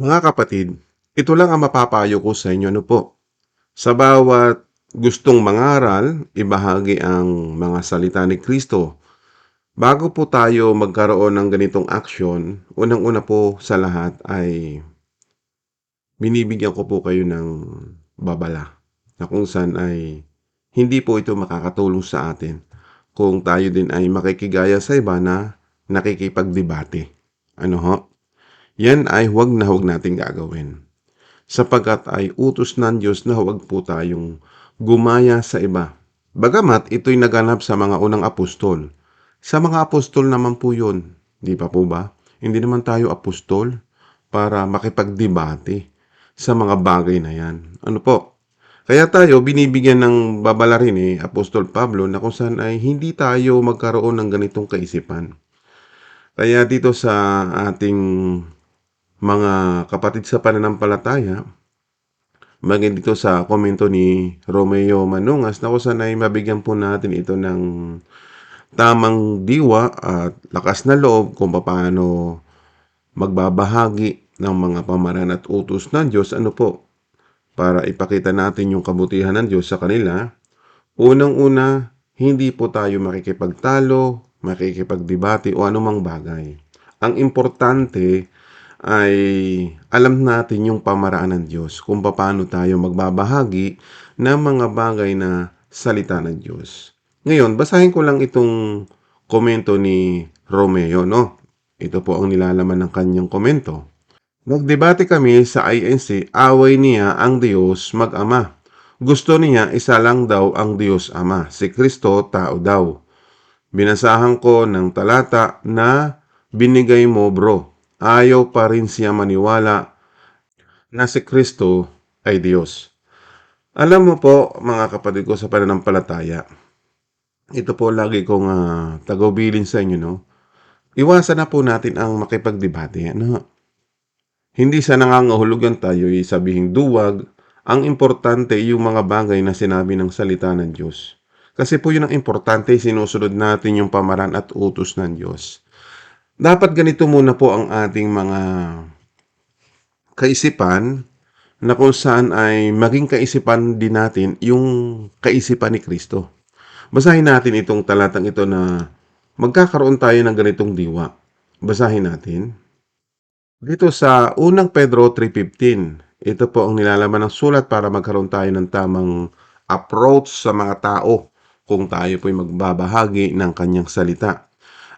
Mga kapatid, ito lang ang mapapayo ko sa inyo ano po. Sa bawat gustong mangaral, ibahagi ang mga salita ni Kristo. Bago po tayo magkaroon ng ganitong action, unang-una po sa lahat ay binibigyan ko po kayo ng babala na kung saan ay hindi po ito makakatulong sa atin kung tayo din ay makikigaya sa iba na nakikipagdebate. Ano ho? Yan ay huwag na huwag nating gagawin. Sapagkat ay utos ng Diyos na huwag po tayong gumaya sa iba. Bagamat ito'y naganap sa mga unang apostol. Sa mga apostol naman po yun. Di pa po ba? Hindi naman tayo apostol para makipagdebate sa mga bagay na yan. Ano po? Kaya tayo binibigyan ng babala rin eh, Apostol Pablo na kung saan ay hindi tayo magkaroon ng ganitong kaisipan. Kaya dito sa ating mga kapatid sa pananampalataya, maging dito sa komento ni Romeo Manungas na kung saan ay mabigyan po natin ito ng tamang diwa at lakas na loob kung paano magbabahagi ng mga pamaran at utos ng Diyos. Ano po? Para ipakita natin yung kabutihan ng Diyos sa kanila. Unang-una, hindi po tayo makikipagtalo, makikipagdebate o anumang bagay. Ang importante ay alam natin yung pamaraan ng Diyos kung paano tayo magbabahagi ng mga bagay na salita ng Diyos. Ngayon, basahin ko lang itong komento ni Romeo, no? Ito po ang nilalaman ng kanyang komento. Nagdebate kami sa INC, away niya ang Diyos mag-ama. Gusto niya isa lang daw ang Diyos Ama, si Kristo tao daw. Binasahan ko ng talata na binigay mo bro. Ayaw pa rin siya maniwala na si Kristo ay Diyos. Alam mo po mga kapatid ko sa pananampalataya, ito po lagi kong uh, tagubilin sa inyo, no? Iwasan na po natin ang makipagdebate, ano? Hindi sa nangangahulugan tayo sabihin duwag, ang importante yung mga bagay na sinabi ng salita ng Diyos. Kasi po yun ang importante, sinusunod natin yung pamaran at utos ng Diyos. Dapat ganito muna po ang ating mga kaisipan na kung saan ay maging kaisipan din natin yung kaisipan ni Kristo. Basahin natin itong talatang ito na magkakaroon tayo ng ganitong diwa. Basahin natin. Dito sa unang Pedro 3.15, ito po ang nilalaman ng sulat para magkaroon tayo ng tamang approach sa mga tao kung tayo po'y magbabahagi ng kanyang salita.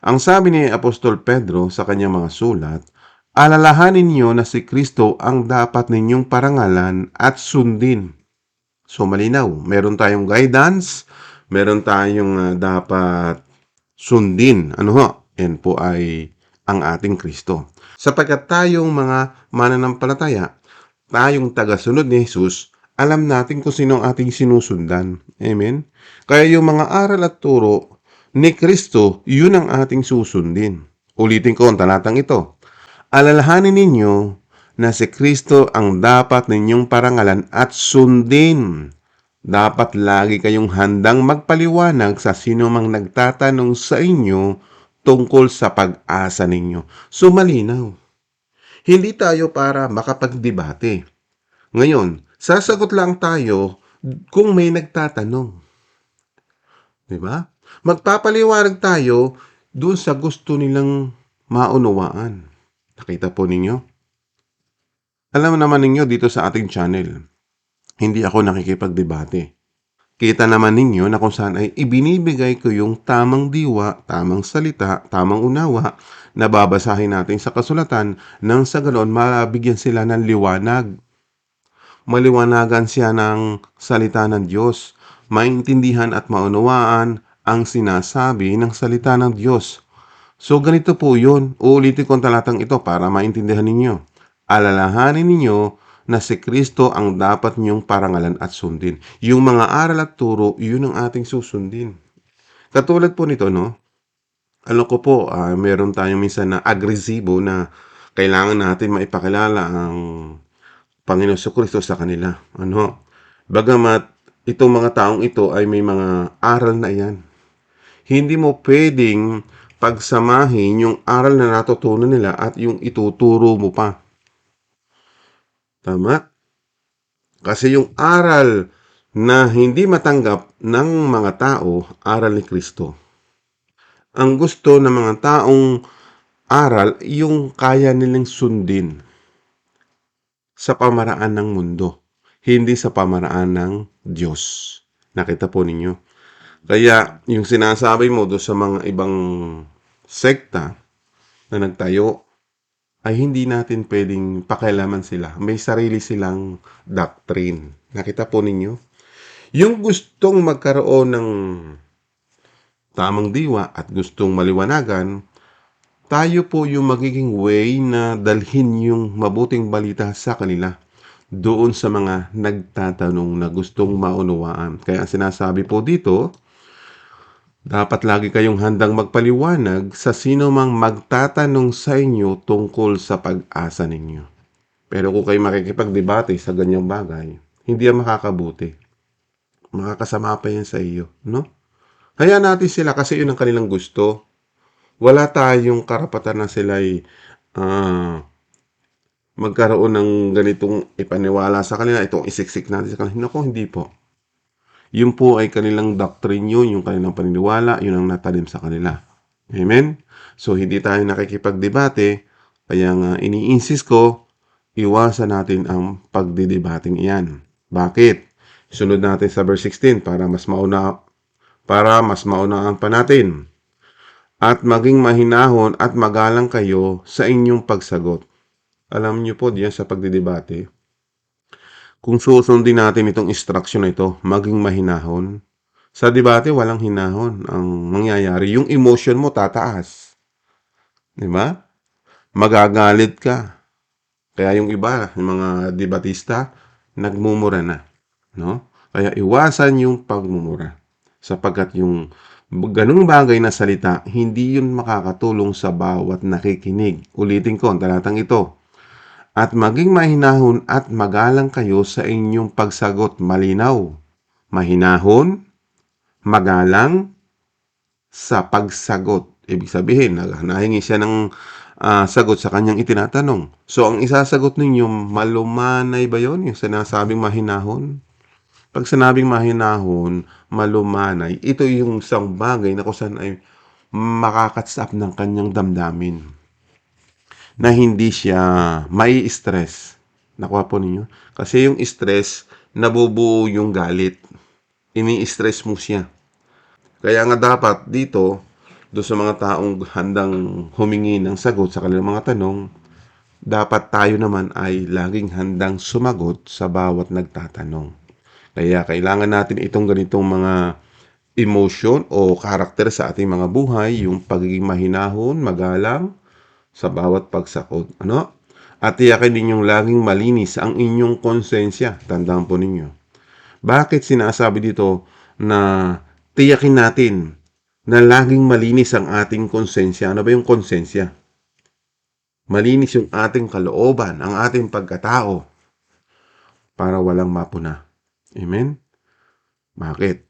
Ang sabi ni Apostol Pedro sa kanyang mga sulat, alalahanin niyo na si Kristo ang dapat ninyong parangalan at sundin. So malinaw, meron tayong guidance, meron tayong uh, dapat sundin. Ano ho? Yan po ay ang ating Kristo. Sapagkat tayong mga mananampalataya, tayong tagasunod ni Jesus, alam natin kung sino ang ating sinusundan. Amen? Kaya yung mga aral at turo ni Kristo, yun ang ating susundin. Ulitin ko ang talatang ito. Alalahanin ninyo na si Kristo ang dapat ninyong parangalan at sundin. Dapat lagi kayong handang magpaliwanag sa sino mang nagtatanong sa inyo tungkol sa pag-asa ninyo. So malinaw. Hindi tayo para makapagdebate. Ngayon, sasagot lang tayo kung may nagtatanong. Di ba? Magpapaliwanag tayo doon sa gusto nilang maunawaan. Nakita po ninyo? Alam naman ninyo dito sa ating channel, hindi ako nakikipagdebate Kita naman ninyo na kung saan ay ibinibigay ko yung tamang diwa, tamang salita, tamang unawa na babasahin natin sa kasulatan nang sa ganoon mabigyan sila ng liwanag. Maliwanagan siya ng salita ng Diyos, maintindihan at maunawaan ang sinasabi ng salita ng Diyos. So ganito po yun. Uulitin ko ang talatang ito para maintindihan ninyo. Alalahanin ninyo na si Kristo ang dapat niyong parangalan at sundin. Yung mga aral at turo, yun ang ating susundin. Katulad po nito, no? Alam ko po, uh, meron tayong minsan na agresibo na kailangan natin maipakilala ang Panginoon sa Kristo sa kanila. Ano? Bagamat itong mga taong ito ay may mga aral na yan. Hindi mo pwedeng pagsamahin yung aral na natutunan nila at yung ituturo mo pa. Tama? Kasi yung aral na hindi matanggap ng mga tao, aral ni Kristo. Ang gusto ng mga taong aral, yung kaya nilang sundin sa pamaraan ng mundo, hindi sa pamaraan ng Diyos. Nakita po ninyo? Kaya yung sinasabi mo do sa mga ibang sekta na nagtayo, ay hindi natin pwedeng pakialaman sila. May sarili silang doctrine. Nakita po ninyo? Yung gustong magkaroon ng tamang diwa at gustong maliwanagan, tayo po yung magiging way na dalhin yung mabuting balita sa kanila doon sa mga nagtatanong na gustong maunawaan. Kaya ang sinasabi po dito, dapat lagi kayong handang magpaliwanag sa sino mang magtatanong sa inyo tungkol sa pag-asa ninyo. Pero kung kayo makikipagdebate sa ganyang bagay, hindi yan makakabuti. Makakasama pa yan sa iyo, no? Kaya natin sila kasi yun ang kanilang gusto. Wala tayong karapatan na sila ay ah, magkaroon ng ganitong ipaniwala sa kanila, itong isiksik natin sa kanila. Naku, hindi po. Yun po ay kanilang doctrine yun, yung kanilang paniniwala, yun ang natanim sa kanila. Amen? So, hindi tayo nakikipagdebate, kaya nga ini-insist ko, iwasan natin ang pagdidebating iyan. Bakit? Sunod natin sa verse 16 para mas mauna para mas maunaan pa natin. At maging mahinahon at magalang kayo sa inyong pagsagot. Alam niyo po diyan sa pagdidebate, kung susundin natin itong instruction na ito, maging mahinahon. Sa debate, walang hinahon ang mangyayari. Yung emotion mo tataas. Di ba? Magagalit ka. Kaya yung iba, yung mga debatista, nagmumura na. No? Kaya iwasan yung pagmumura. Sapagkat yung ganung bagay na salita, hindi yun makakatulong sa bawat nakikinig. Ulitin ko ang talatang ito at maging mahinahon at magalang kayo sa inyong pagsagot malinaw. Mahinahon, magalang sa pagsagot. Ibig sabihin, nahingi siya ng ah, sagot sa kanyang itinatanong. So, ang isasagot ninyo, malumanay ba yon Yung sinasabing mahinahon? Pag sinabing mahinahon, malumanay, ito yung isang bagay na kung saan ay makakatsap ng kanyang damdamin na hindi siya mai stress. Nakuha po ninyo? Kasi yung stress, nabubuo yung galit. Ini-stress mo siya. Kaya nga dapat dito, do sa mga taong handang humingi ng sagot sa kanilang mga tanong, dapat tayo naman ay laging handang sumagot sa bawat nagtatanong. Kaya kailangan natin itong ganitong mga emotion o karakter sa ating mga buhay, yung pagiging mahinahon, magalang, sa bawat pagsakot. Ano? At tiyakin ninyong laging malinis ang inyong konsensya. Tandaan po ninyo. Bakit sinasabi dito na tiyakin natin na laging malinis ang ating konsensya? Ano ba yung konsensya? Malinis yung ating kalooban, ang ating pagkatao para walang mapuna. Amen? Bakit?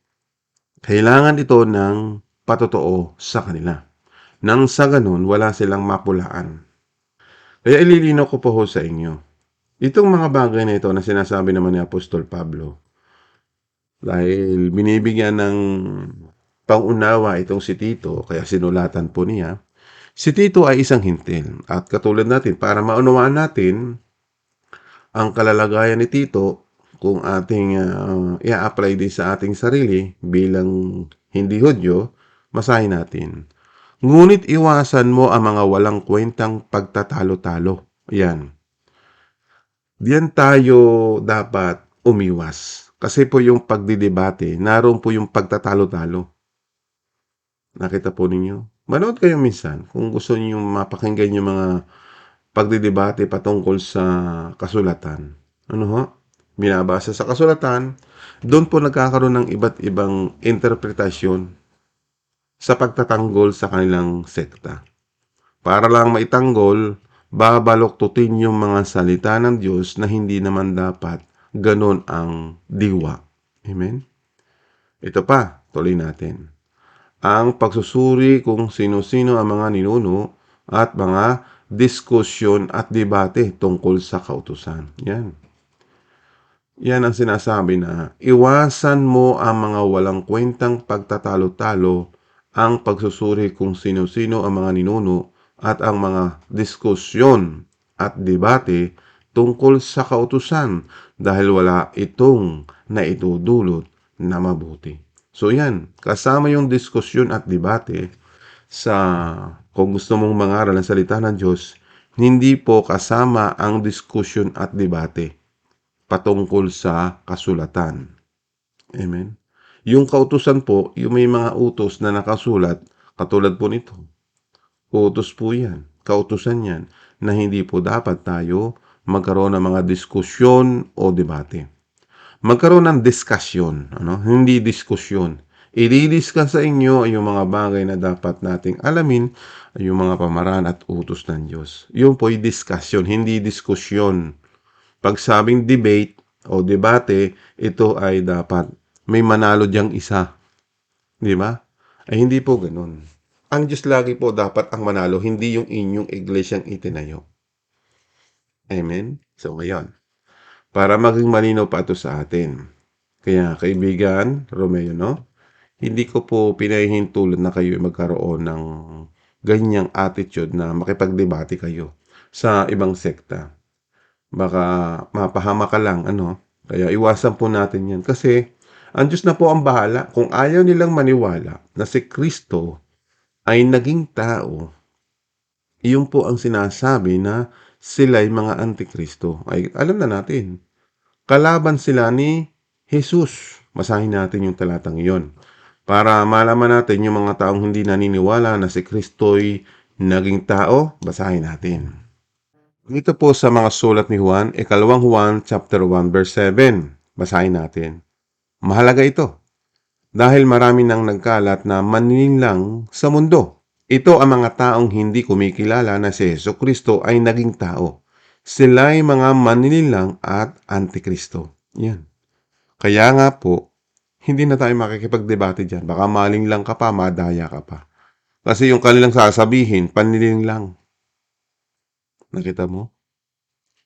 Kailangan ito ng patotoo sa kanila. Nang sa ganun, wala silang mapulaan. Kaya ililinaw ko po ho sa inyo. Itong mga bagay na ito na sinasabi naman ni Apostol Pablo, dahil binibigyan ng pangunawa itong si Tito, kaya sinulatan po niya, si Tito ay isang hintil. At katulad natin, para maunawaan natin ang kalalagayan ni Tito, kung ating uh, i-apply din sa ating sarili bilang hindi Hudyo, masahin natin. Ngunit iwasan mo ang mga walang kwentang pagtatalo-talo. Yan. Diyan tayo dapat umiwas. Kasi po yung pagdidebate, naroon po yung pagtatalo-talo. Nakita po ninyo? Manood kayo minsan kung gusto niyo mapakinggan yung mga pagdidebate patungkol sa kasulatan. Ano ho? Binabasa sa kasulatan, doon po nagkakaroon ng iba't ibang interpretasyon sa pagtatanggol sa kanilang sekta. Para lang maitanggol, babaloktutin yung mga salita ng Diyos na hindi naman dapat ganon ang diwa. Amen? Ito pa, tuloy natin. Ang pagsusuri kung sino-sino ang mga ninuno at mga diskusyon at debate tungkol sa kautusan. Yan. Yan ang sinasabi na iwasan mo ang mga walang kwentang pagtatalo-talo, ang pagsusuri kung sino-sino ang mga ninuno at ang mga diskusyon at debate tungkol sa kautusan dahil wala itong naitudulot na mabuti. So yan, kasama yung diskusyon at debate sa kung gusto mong mangaral ng salita ng Diyos, hindi po kasama ang diskusyon at debate patungkol sa kasulatan. Amen. Yung kautusan po, yung may mga utos na nakasulat, katulad po nito. Utos po yan, kautusan yan, na hindi po dapat tayo magkaroon ng mga diskusyon o debate. Magkaroon ng diskasyon, ano? hindi diskusyon. I-discuss sa inyo yung mga bagay na dapat nating alamin, yung mga pamaraan at utos ng Diyos. Yun po yung discussion, hindi diskusyon. Pag sabing debate o debate, ito ay dapat may manalo diyang isa. Di ba? Ay hindi po ganun. Ang Diyos lagi po dapat ang manalo, hindi yung inyong iglesyang itinayo. Amen? So ngayon, para maging malinaw pa ito sa atin. Kaya kaibigan, Romeo, no? Hindi ko po pinahihintulot na kayo magkaroon ng ganyang attitude na makipagdebate kayo sa ibang sekta. Baka mapahama ka lang, ano? Kaya iwasan po natin yan. Kasi ang Diyos na po ang bahala. Kung ayaw nilang maniwala na si Kristo ay naging tao, iyon po ang sinasabi na sila'y mga antikristo. Ay, alam na natin. Kalaban sila ni Jesus. Masahin natin yung talatang iyon. Para malaman natin yung mga taong hindi naniniwala na si Kristo'y naging tao, basahin natin. Dito po sa mga sulat ni Juan, ikalawang Juan chapter 1 verse 7. Basahin natin. Mahalaga ito. Dahil marami nang nagkalat na manininlang sa mundo. Ito ang mga taong hindi kumikilala na si Yeso Kristo ay naging tao. Sila ay mga maninilang at antikristo. Yan. Kaya nga po, hindi na tayo makikipagdebate dyan. Baka maling lang ka pa, madaya ka pa. Kasi yung kanilang sasabihin, paniling lang. Nakita mo?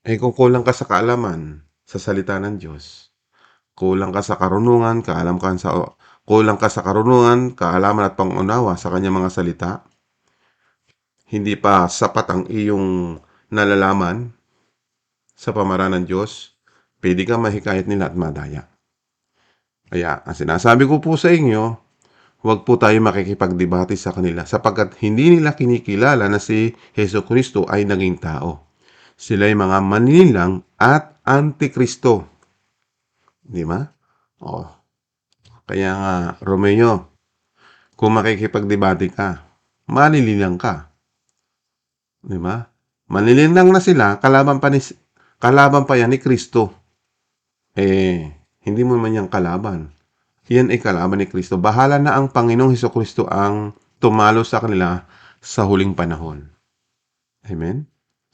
Eh kung kulang ka sa kaalaman sa salita ng Diyos, kulang ka sa karunungan, kaalam ka sa kulang ka sa karunungan, kaalaman at pangunawa sa kanyang mga salita, hindi pa sapat ang iyong nalalaman sa pamaraan ng Diyos, pwede kang mahikayat nila at madaya. Kaya, ang sinasabi ko po sa inyo, huwag po tayo makikipagdebate sa kanila sapagkat hindi nila kinikilala na si Heso Kristo ay naging tao. Sila ay mga maninilang at antikristo. Di ba? O. Kaya nga, Romeo, kung makikipagdebate ka, malililang ka. Di ba? Manililang na sila, kalaban pa, ni, kalaban pa yan ni Kristo. Eh, hindi mo man yung kalaban. Yan ay kalaban ni Kristo. Bahala na ang Panginoong Heso Kristo ang tumalo sa kanila sa huling panahon. Amen?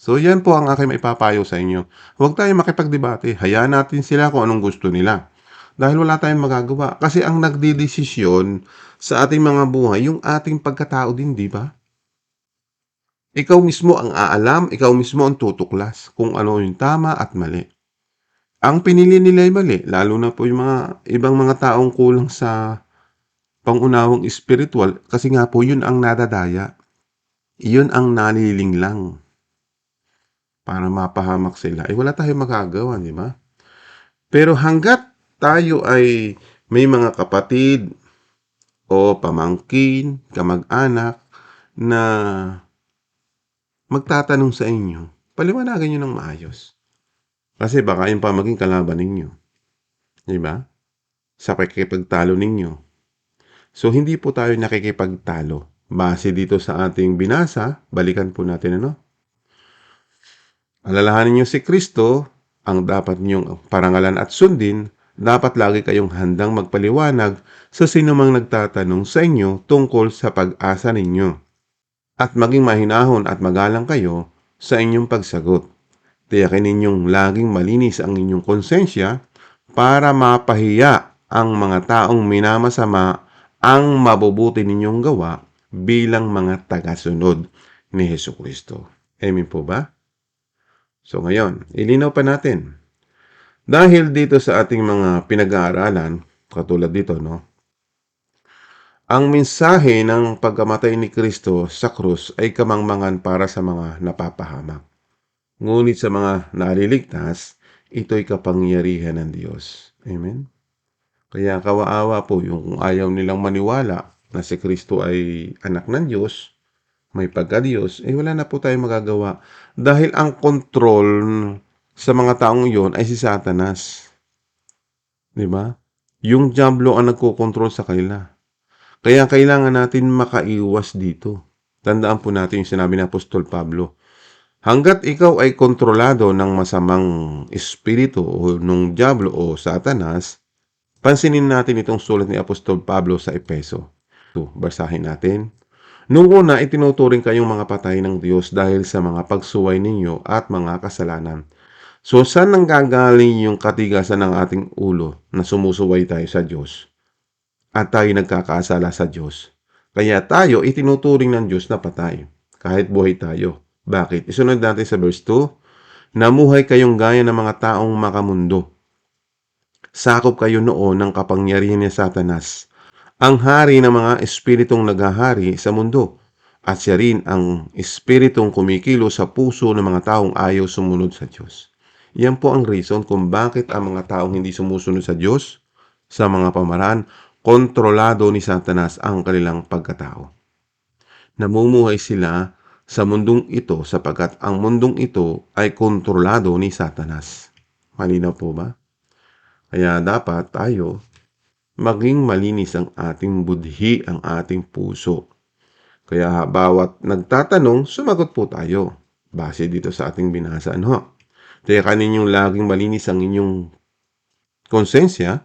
So, yan po ang aking maipapayo sa inyo. Huwag tayong makipagdebate. Hayaan natin sila kung anong gusto nila. Dahil wala tayong magagawa. Kasi ang nagdidesisyon sa ating mga buhay, yung ating pagkatao din, di ba? Ikaw mismo ang aalam, ikaw mismo ang tutuklas kung ano yung tama at mali. Ang pinili nila ay mali, lalo na po yung mga ibang mga taong kulang sa pangunawang espiritual kasi nga po yun ang nadadaya. Yun ang naliling lang para mapahamak sila. Eh wala tayong magagawa, di ba? Pero hanggat tayo ay may mga kapatid o pamangkin, kamag-anak na magtatanong sa inyo, paliwanagan nyo ng maayos. Kasi baka yung pa maging kalaban ninyo. Di ba? Sa pakikipagtalo ninyo. So, hindi po tayo nakikipagtalo. Base dito sa ating binasa, balikan po natin ano? Alalahanin niyo si Kristo, ang dapat niyong parangalan at sundin, dapat lagi kayong handang magpaliwanag sa sinumang nagtatanong sa inyo tungkol sa pag-asa ninyo at maging mahinahon at magalang kayo sa inyong pagsagot. Tiyakin ninyong laging malinis ang inyong konsensya para mapahiya ang mga taong minamasama ang mabubuti ninyong gawa bilang mga tagasunod ni Heso Kristo. Amen po ba? So ngayon, ilinaw pa natin. Dahil dito sa ating mga pinag-aaralan, katulad dito, no? Ang mensahe ng pagkamatay ni Kristo sa krus ay kamangmangan para sa mga napapahamak. Ngunit sa mga naliligtas, ito'y kapangyarihan ng Diyos. Amen? Kaya kawaawa po yung kung ayaw nilang maniwala na si Kristo ay anak ng Diyos, may pagka-Diyos, eh wala na po tayong magagawa. Dahil ang control sa mga taong yon ay si Satanas. Di ba? Yung Diablo ang nagkokontrol sa kanila. Kaya kailangan natin makaiwas dito. Tandaan po natin yung sinabi ni Apostol Pablo. Hanggat ikaw ay kontrolado ng masamang espiritu o nung Diablo o Satanas, pansinin natin itong sulat ni Apostol Pablo sa Epeso. Ito, basahin natin. Nung una, itinuturing kayong mga patay ng Diyos dahil sa mga pagsuway ninyo at mga kasalanan. So, saan nanggagaling yung katigasan ng ating ulo na sumusuway tayo sa Diyos? At tayo nagkakasala sa Diyos. Kaya tayo itinuturing ng Diyos na patay, kahit buhay tayo. Bakit? Isunod natin sa verse 2. Namuhay kayong gaya ng mga taong makamundo. Sakop kayo noon ng kapangyarihan ni Satanas, ang hari ng mga espiritong naghahari sa mundo. At siya rin ang espiritong kumikilo sa puso ng mga taong ayaw sumunod sa Diyos. Yan po ang reason kung bakit ang mga taong hindi sumusunod sa Diyos sa mga pamaraan, kontrolado ni Satanas ang kanilang pagkatao. Namumuhay sila sa mundong ito sapagkat ang mundong ito ay kontrolado ni Satanas. Malinaw po ba? Kaya dapat tayo maging malinis ang ating budhi, ang ating puso. Kaya bawat nagtatanong, sumagot po tayo. Base dito sa ating binasa, ano? Kaya kaninyong laging malinis ang inyong konsensya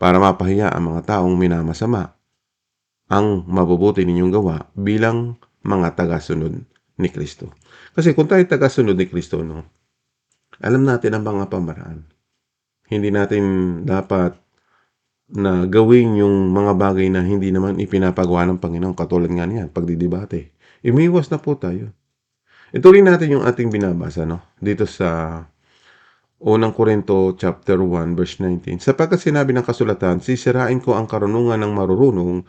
para mapahiya ang mga taong minamasama ang mabubuti ninyong gawa bilang mga tagasunod ni Kristo. Kasi kung tayo tagasunod ni Kristo, no, alam natin ang mga pamaraan. Hindi natin dapat na gawin yung mga bagay na hindi naman ipinapagawa ng Panginoon katulad nga niyan, pagdidibate. Imiwas na po tayo. Ituloy natin yung ating binabasa no dito sa Unang Korinto chapter 1 verse 19. Sapagkat sinabi ng kasulatan, sisirain ko ang karunungan ng marurunong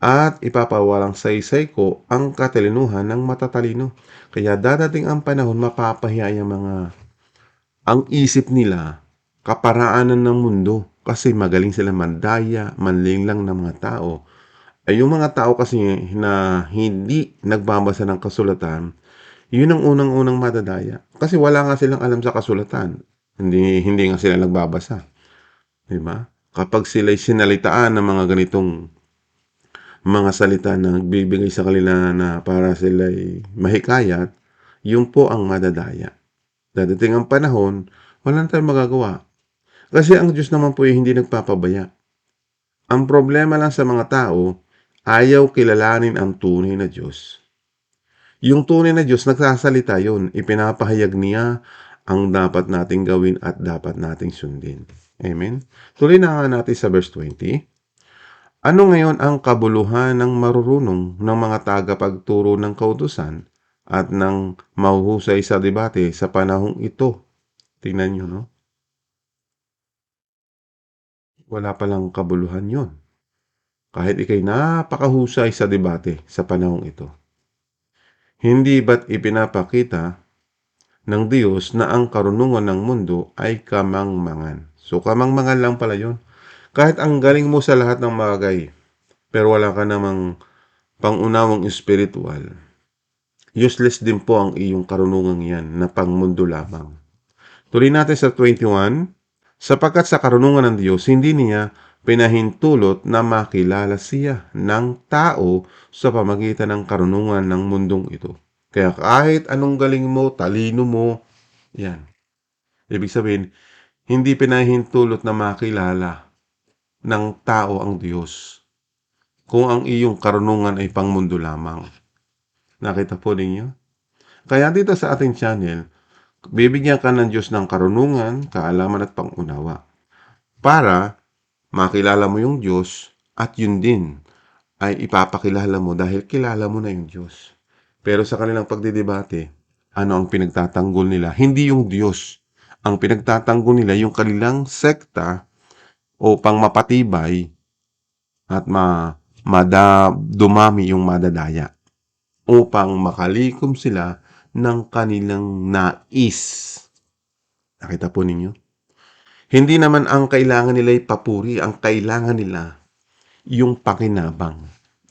at ipapawalang saysay ko ang katalinuhan ng matatalino. Kaya dadating ang panahon mapapahiya yung mga ang isip nila kaparaanan ng mundo kasi magaling sila mandaya, manling lang ng mga tao. Ay yung mga tao kasi na hindi nagbabasa ng kasulatan, yun ang unang-unang madadaya. Kasi wala nga silang alam sa kasulatan. Hindi, hindi nga sila nagbabasa. Di ba? Kapag sila'y sinalitaan ng mga ganitong mga salita na nagbibigay sa kanila na para sila'y mahikayat, yun po ang madadaya. Dadating ang panahon, wala na tayong magagawa. Kasi ang Diyos naman po ay hindi nagpapabaya. Ang problema lang sa mga tao, ayaw kilalanin ang tunay na Diyos. Yung tunay na Diyos, nagsasalita yun. Ipinapahayag niya ang dapat nating gawin at dapat nating sundin. Amen? Tuloy na natin sa verse 20. Ano ngayon ang kabuluhan ng marurunong ng mga tagapagturo ng kautusan at ng mahuhusay sa debate sa panahong ito? Tingnan nyo, no? Wala palang kabuluhan yon. Kahit ikay napakahusay sa debate sa panahong ito. Hindi ba't ipinapakita ng Diyos na ang karunungan ng mundo ay kamangmangan? So, kamangmangan lang pala yon. Kahit ang galing mo sa lahat ng bagay, pero wala ka namang pangunawang espiritual, useless din po ang iyong karunungan yan na pangmundo lamang. Tuloy natin sa 21, sapagkat sa karunungan ng Diyos, hindi niya pinahintulot na makilala siya ng tao sa pamagitan ng karunungan ng mundong ito. Kaya kahit anong galing mo, talino mo, yan. Ibig sabihin, hindi pinahintulot na makilala ng tao ang Diyos kung ang iyong karunungan ay pangmundo lamang. Nakita po ninyo? Kaya dito sa ating channel, bibigyan ka ng Diyos ng karunungan, kaalaman at pangunawa para makilala mo yung Diyos at yun din ay ipapakilala mo dahil kilala mo na yung Diyos. Pero sa kanilang pagdidebate, ano ang pinagtatanggol nila? Hindi yung Diyos ang pinagtatanggol nila yung kanilang sekta upang mapatibay at ma mada dumami yung madadaya upang makalikom sila ng kanilang nais. Nakita po ninyo? Hindi naman ang kailangan nila ay papuri, ang kailangan nila yung pakinabang.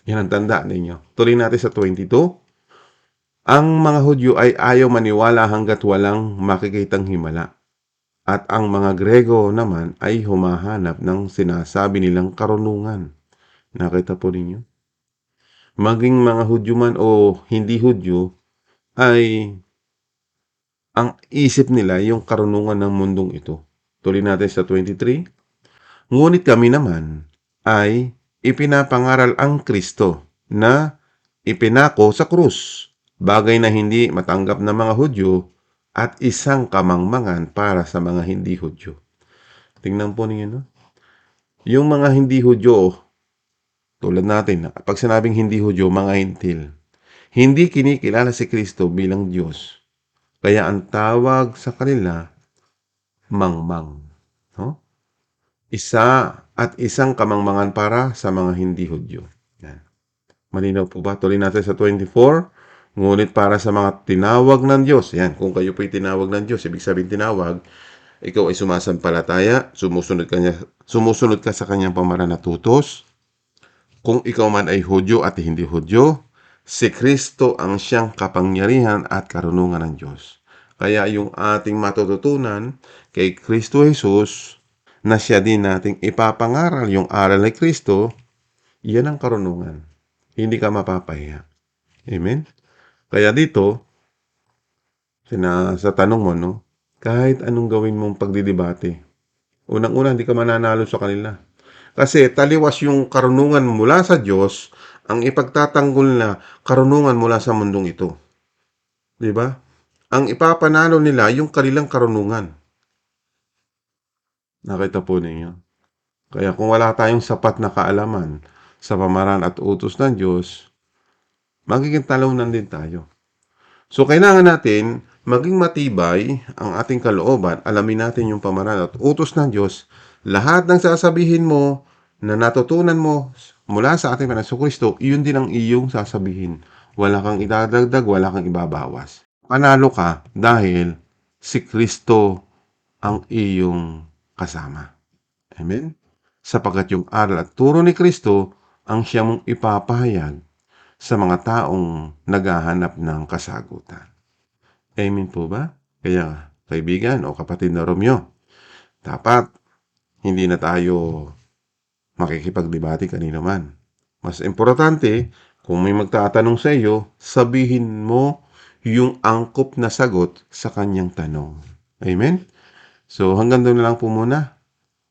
Yan ang tanda ninyo. Tuloy natin sa 22. Ang mga Hudyo ay ayaw maniwala hanggat walang makikitang himala. At ang mga Grego naman ay humahanap ng sinasabi nilang karunungan. Nakita po ninyo? Maging mga Hudyo man o hindi Hudyo, ay ang isip nila yung karunungan ng mundong ito. Tuloy natin sa 23. Ngunit kami naman ay ipinapangaral ang Kristo na ipinako sa krus, bagay na hindi matanggap ng mga Hudyo at isang kamangmangan para sa mga hindi Hudyo. Tingnan po ninyo, no? Yung mga hindi Hudyo, tulad natin, pag sinabing hindi Hudyo, mga hintil, hindi kinikilala si Kristo bilang Diyos. Kaya ang tawag sa kanila, mangmang. No? Isa at isang kamangmangan para sa mga hindi Hudyo. Yan. Malinaw po ba? Tuloy natin sa 24. Ngunit para sa mga tinawag ng Diyos, yan, kung kayo po'y tinawag ng Diyos, ibig sabihin tinawag, ikaw ay sumasampalataya, sumusunod ka, niya, sumusunod ka sa kanyang pamaranatutos. Kung ikaw man ay Hudyo at hindi Hudyo, si Kristo ang siyang kapangyarihan at karunungan ng Diyos. Kaya yung ating matututunan kay Kristo Jesus, na siya din nating ipapangaral yung aral ni Kristo, yan ang karunungan. Hindi ka mapapahiya. Amen? Kaya dito, sina, sa tanong mo, no, kahit anong gawin mong pagdidebate, unang-una, hindi ka mananalo sa kanila. Kasi taliwas yung karunungan mula sa Diyos, ang ipagtatanggol na karunungan mula sa mundong ito. Di ba? Ang ipapanalo nila yung kanilang karunungan. Nakita po ninyo. Kaya kung wala tayong sapat na kaalaman sa pamaran at utos ng Diyos, magiging talunan din tayo. So, kailangan natin maging matibay ang ating kalooban. Alamin natin yung pamaran at utos ng Diyos. Lahat ng sasabihin mo na natutunan mo mula sa ating Kristo, iyon din ang iyong sasabihin. Wala kang idadagdag, wala kang ibabawas. Panalo ka dahil si Kristo ang iyong kasama. Amen? Sapagkat yung aral at turo ni Kristo ang siya mong ipapahayag sa mga taong naghahanap ng kasagutan. Amen po ba? Kaya, kaibigan o kapatid na Romeo, dapat hindi na tayo makikipagdebate kanino man. Mas importante, kung may magtatanong sa iyo, sabihin mo yung angkop na sagot sa kanyang tanong. Amen? So, hanggang doon na lang po muna.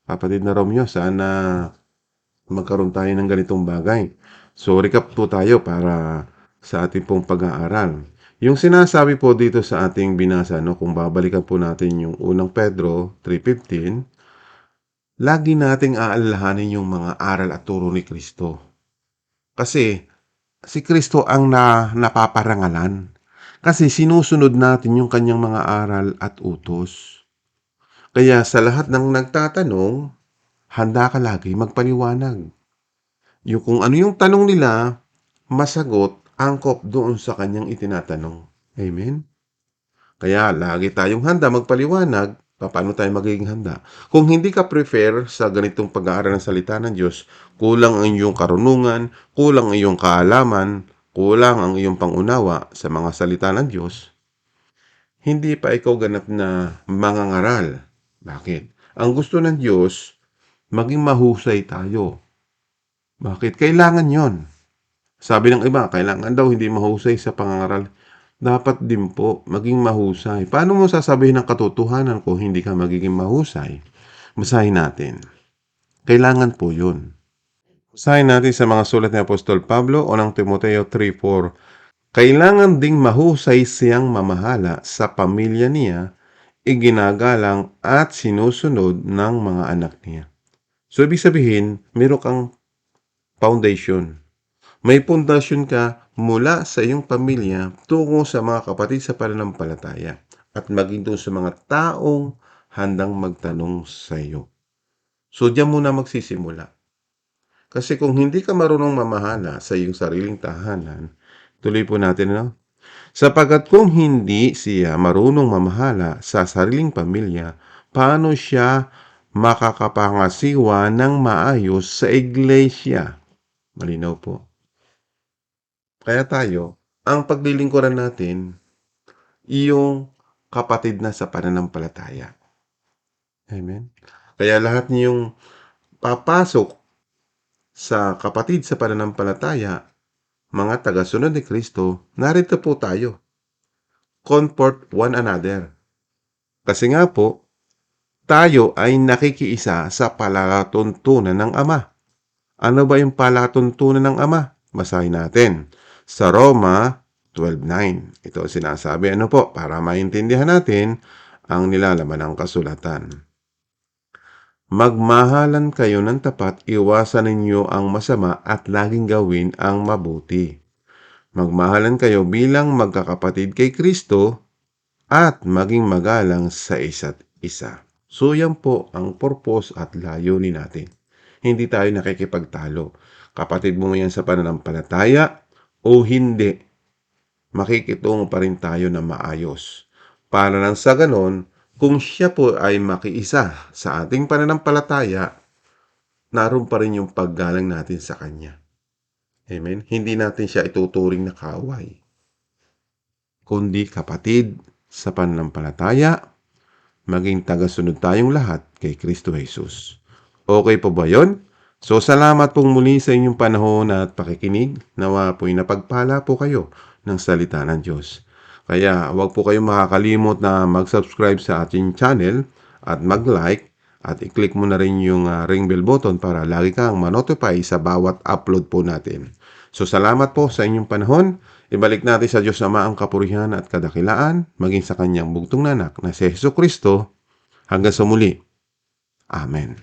Kapatid na Romeo, sana magkaroon tayo ng ganitong bagay. So, recap po tayo para sa ating pong pag-aaral. Yung sinasabi po dito sa ating binasa, no, kung babalikan po natin yung unang Pedro 3.15, lagi nating aalalahanin yung mga aral at turo ni Kristo. Kasi si Kristo ang na, napaparangalan. Kasi sinusunod natin yung kanyang mga aral at utos. Kaya sa lahat ng nagtatanong, handa ka lagi magpaliwanag. Yung kung ano yung tanong nila, masagot, angkop doon sa kanyang itinatanong. Amen? Kaya lagi tayong handa magpaliwanag, paano tayo magiging handa? Kung hindi ka prefer sa ganitong pag-aaral ng salita ng Diyos, kulang ang iyong karunungan, kulang ang iyong kaalaman, kulang ang iyong pangunawa sa mga salita ng Diyos, hindi pa ikaw ganap na mangangaral. Bakit? Ang gusto ng Diyos, maging mahusay tayo. Bakit? Kailangan yon. Sabi ng iba, kailangan daw hindi mahusay sa pangangaral. Dapat din po maging mahusay. Paano mo sasabihin ng katotohanan kung hindi ka magiging mahusay? Basahin natin. Kailangan po yun. Basahin natin sa mga sulat ni Apostol Pablo o ng Timoteo 3.4. Kailangan ding mahusay siyang mamahala sa pamilya niya, iginagalang at sinusunod ng mga anak niya. So, ibig sabihin, meron kang foundation. May pundasyon ka mula sa iyong pamilya tungo sa mga kapatid sa pananampalataya at maging doon sa mga taong handang magtanong sa iyo. So, diyan muna magsisimula. Kasi kung hindi ka marunong mamahala sa iyong sariling tahanan, tuloy po natin, no? Sapagat kung hindi siya marunong mamahala sa sariling pamilya, paano siya makakapangasiwa ng maayos sa iglesia? Malinaw po. Kaya tayo, ang paglilingkuran natin, yung kapatid na sa pananampalataya. Amen? Kaya lahat niyong papasok sa kapatid sa pananampalataya, mga tagasunod ni Kristo, narito po tayo. Comfort one another. Kasi nga po, tayo ay nakikiisa sa palatuntunan ng Ama. Ano ba yung palatuntunan ng Ama? Basahin natin sa Roma 12.9. Ito ang sinasabi, ano po, para maintindihan natin ang nilalaman ng kasulatan. Magmahalan kayo ng tapat, iwasan ninyo ang masama at laging gawin ang mabuti. Magmahalan kayo bilang magkakapatid kay Kristo at maging magalang sa isa't isa. So yan po ang purpose at layunin natin. Hindi tayo nakikipagtalo. Kapatid mo yan sa pananampalataya o hindi, makikitungo pa rin tayo na maayos. Para nang sa ganon, kung siya po ay makiisa sa ating pananampalataya, naroon pa rin yung paggalang natin sa Kanya. Amen? Hindi natin siya ituturing na kaaway. Kundi kapatid sa pananampalataya, maging tagasunod tayong lahat kay Kristo Jesus. Okay po ba yon? So salamat pong muli sa inyong panahon at pakikinig. Nawa po'y napagpala po kayo ng salita ng Diyos. Kaya huwag po kayong makakalimot na mag-subscribe sa ating channel at mag-like at i-click mo na rin yung uh, ring bell button para lagi kang manotify sa bawat upload po natin. So salamat po sa inyong panahon. Ibalik natin sa Diyos Ama ang kapurihan at kadakilaan maging sa kanyang bugtong nanak na si Yesu Kristo hanggang sa muli. Amen.